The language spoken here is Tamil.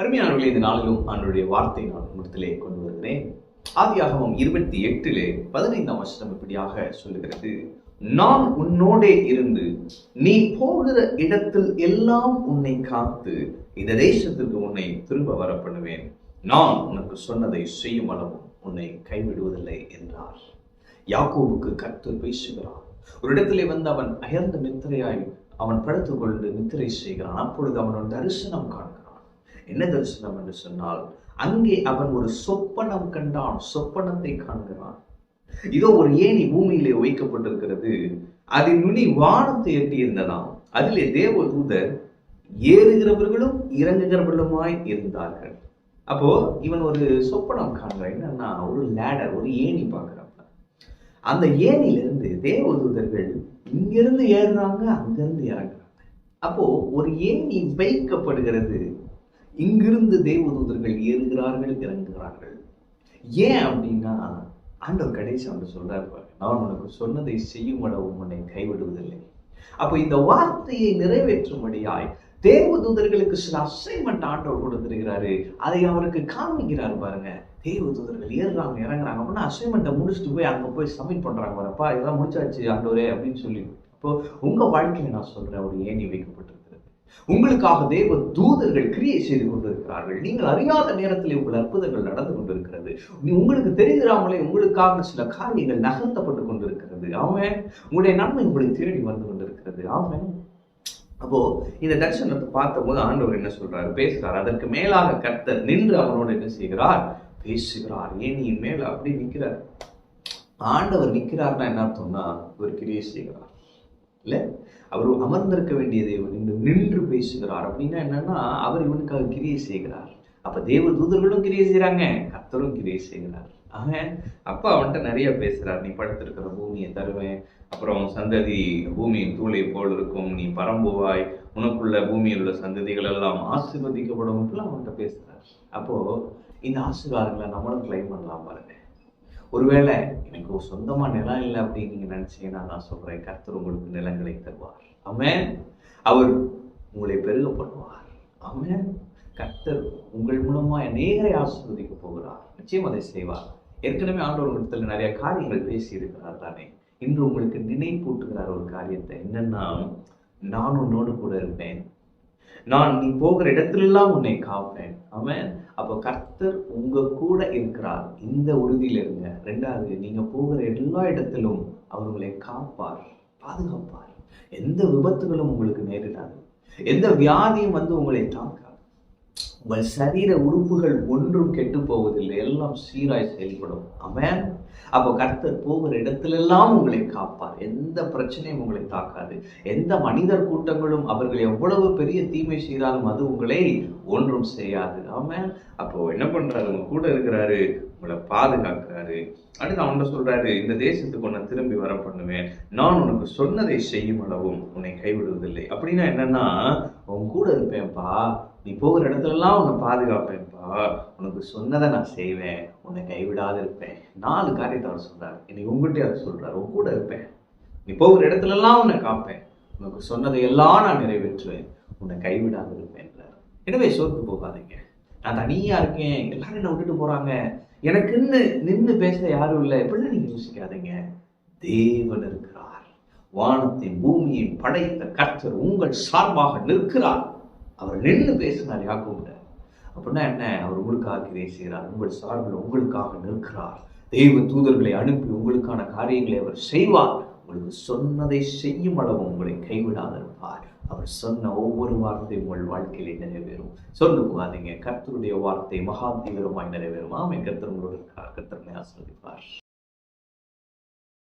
அருமையானவர்களே இந்த நாளிலும் அன்றைய வார்த்தை நான் முடித்திலே கொண்டு வருகிறேன். ஆதியாகமம் இருபத்தி எட்டிலே பதினைந்தாம் வருஷம் இப்படியாக சொல்லுகிறது. நான் உன்னோடே இருந்து நீ போகிற இடத்தில் எல்லாம் உன்னை காத்து இந்த தேசத்திற்கு உன்னை திரும்ப வர பண்ணுவேன் நான் உனக்கு சொன்னதை செய்யும் அளவும் உன்னை கைவிடுவதில்லை என்றார். யாக்கோவுக்கு கத்து பேசுகிறார். ஒரு இடத்திலே வந்து அவன் அயர்ந்த நித்திரையாய் அவன் படுத்துக்கொண்டு நித்திரை செய்கிறான். அப்பொழுது அவன் தரிசனம் காண்கிறான். என்ன தரிசனம் என்று சொன்னால் அங்கே அவன் ஒரு சொப்பனம் கண்டான் சொப்பனத்தை காண்கிறான். இதோ ஒரு ஏணி பூமியிலே வைக்கப்பட்டிருக்கிறது. அதன் நுனி வானத்தை எட்டி இருந்ததாம் அதிலே தேவ தூதர் ஏறுகிறவர்களும் இறங்குகிறவர்களுமாய் இருந்தார்கள். அப்போ இவன் ஒரு சொப்பனம் காண்கிறான். என்னன்னா ஒரு லேடர் ஒரு ஏணி பார்க்கிறான். அந்த ஏணியிலிருந்து தேவதூதர்கள் இங்கிருந்து ஏறுறாங்க அங்கிருந்து இறங்குறாங்க. அப்போ ஒரு ஏணி வைக்கப்படுகிறது. இங்கிருந்து தேவதூதர்கள் ஏறுகிறார்கள் இறங்குகிறார்கள். ஏன் அப்படின்னா ஆண்டவர் கடைசி அவன் சொல்றாரு நான் உனக்கு சொன்னதை செய்யும் உன்னை கைவிடுவதில்லை. அப்போ இந்த வார்த்தையை நிறைவேற்றும்படியாய் தேவதூதர்களுக்கு சில அசைன்மெண்ட் ஆண்டவர் கொடுத்திருக்கிறாரு. அதை அவருக்கு காமிக்கிறார் பாருங்க. தேவதூதர்கள் ஏறுறாங்க இறங்குறாங்க. அப்படின்னா அசைன்மெண்ட்டை முடிச்சுட்டு போய் அங்கே போய் சப்மிட் பண்றாங்க பாருப்பா இதெல்லாம் முடிச்சாச்சு ஆண்டவரே அப்படின்னு சொல்லி. அப்போ உங்க வாழ்க்கையை நான் சொல்றேன் ஒரு ஏணி வைக்கப்பட்டு உங்களுக்காக தேவ தூதர்கள் கிரியை செய்து கொண்டிருக்கிறார்கள். நீங்கள் அறியாத நேரத்தில் உங்கள் அற்புதங்கள் நடந்து கொண்டிருக்கிறது. நீ உங்களுக்கு தெரிந்திராமலே உங்களுக்காக சில காரியங்கள் நகர்த்தப்பட்டு கொண்டிருக்கிறது. அவன் உங்களுடைய நன்மை உங்களை தேடி வந்து கொண்டிருக்கிறது. அவன் அப்போ இந்த தரிசனத்தை பார்த்தபோது ஆண்டவர் என்ன சொல்றாரு? பேசுறார். அதற்கு மேலாக கர்த்தர் நின்று அவனோடு என்ன செய்கிறார்? பேசுகிறார். ஏனியின் மேல அப்படி நிற்கிறார். ஆண்டவர் நிற்கிறார்னா என்ன அர்த்தம்னா ஒரு கிரியை செய்கிறார். இல்ல? அவர் அமர்ந்திருக்க வேண்டிய தேவன் இன்று நின்று பேசுகிறார். அப்படின்னா என்னன்னா அவர் இவனுக்காக கிரியை செய்கிறார். அப்ப தேவ தூதர்களும் கிரியை செய்கிறாங்க கத்தரும் கிரியை செய்கிறார். அவன் அப்பா அவன்கிட்ட நிறைய பேசுறார். நீ படுத்திருக்கிற பூமியை தருவேன். அப்புறம் சந்ததி பூமியின் தூளை போல் இருக்கும். நீ பரம்புவாய். உனக்குள்ள பூமியில் உள்ள சந்ததிகள் எல்லாம் ஆசிர்வதிக்கப்படும். அவன்கிட்ட பேசுறார். அப்போ இந்த ஆசீர்வாதங்களை நம்மளும் கிளைம் பண்ணலாம் பாருங்க. ஒருவேளை எனக்கு சொந்தமா நிலம் இல்லை அப்படின்னு நீங்க நினைச்சீங்கன்னா நான் சொல்றேன் கர்த்தர் உங்களுக்கு நிலங்களை தருவார். ஆமென். அவர் உங்களை பெருக பண்ணுவார். ஆமென். கர்த்தர் உங்கள் மூலமா நேரை ஆசிர்வதிக்க போகிறார். நிச்சயம் அதை செய்வார். ஏற்கனவே ஆண்டவர் இடத்துல நிறைய காரியங்கள் பேசி இருக்கிறார் தானே. இன்று உங்களுக்கு நினைப்பூட்டுகிறார் ஒரு காரியத்தை என்னன்னா நான் உன்னோடு கூட இருப்பேன். நான் நீ போகிற இடத்திலெல்லாம் உன்னை காப்பேன். அவன் அப்போ கர்த்தர் உங்க கூட இருக்கிறார். இந்த உறுதியில் இருங்க. ரெண்டாவது நீங்க போகிற எல்லா இடத்திலும் அவர் உங்களை காப்பார் பாதுகாப்பார். எந்த விபத்துகளும் உங்களுக்கு நேரிடாது. எந்த வியாதியும் வந்து உங்களை தாக்காது. உங்கள் சரீர உறுப்புகள் ஒன்றும் கெட்டு போவதில்லை. எல்லாம் சீராய் செயல்படும். அவன் அப்போ கர்த்தர் போகிற இடத்திலெல்லாம் உங்களை காப்பார். எந்த பிரச்சனையும் உங்களை தாக்காது. எந்த மனிதர் கூட்டங்களும் அவர்கள் எவ்வளவு பெரிய தீமை செய்தாலும் அது உங்களை ஒன்றும் செய்யாது. ஆம அப்போ என்ன பண்றாரு? உங்க கூட இருக்கிறாரு. உங்களை பாதுகாக்கிறாரு. அடுத்து அவன் சொல்றாரு இந்த தேசத்துக்கு உன்னை திரும்பி வர பண்ணுவேன். நான் உனக்கு சொன்னதை செய்யும் அளவும் உன்னை கைவிடுவதில்லை. அப்படின்னா என்னன்னா உன் கூட இருப்பேன்ப்பா. நீ போகிற இடத்துலலாம் உன்னை பாதுகாப்பேன்ப்பா. உனக்கு சொன்னதை நான் செய்வேன். உன்னை கைவிடாது இருப்பேன் நாலு காரியத்தை அவர் சொல்கிறார் இன்னைக்கு உங்கள்கிட்ட அவர் சொல்கிறார் உன் கூட இருப்பேன். நீ போகிற இடத்துலலாம் உன்னை காப்பேன். உனக்கு சொன்னதை எல்லாம் நான் நிறைவேற்றுவேன். உன்னை கைவிடாது இருப்பேன்றார் எனவே சோர்ந்து போகாதீங்க. நான் தனியாக இருக்கேன். எல்லாரும் என்னை விட்டுட்டு போகிறாங்க எனக்குன்னு நின்று பேச யாரும் இல்லை. எப்படிலாம் நீங்க யோசிக்காதீங்க. தேவன் இருக்கிறார். வானத்தின் பூமியின் படைத்த கர்த்தர் உங்கள் சார்பாக நிற்கிறார். அவர் நின்று பேசினார் யாக்கோபிட அப்படின்னா என்ன? அவர் உங்களுக்காக இதை செய்கிறார். உங்கள் சார்பில் உங்களுக்காக நிற்கிறார். தெய்வ தூதர்களை அனுப்பி உங்களுக்கான காரியங்களை அவர் செய்வார். உங்களுக்கு சொன்னதை செய்யும் அளவு உங்களை கைவிடாதிருப்பார். அவர் சொன்ன ஒவ்வொரு வார்த்தையும் உங்கள் வாழ்க்கையிலே நிறைவேறும். சொல்லு போகாதீங்க கர்த்தருடைய வார்த்தை மகா தீவிரமாய் நிறைவேறும். ஆமை கர்த்தர் உங்களோடு இருக்கார். ஆசிரியப்பார்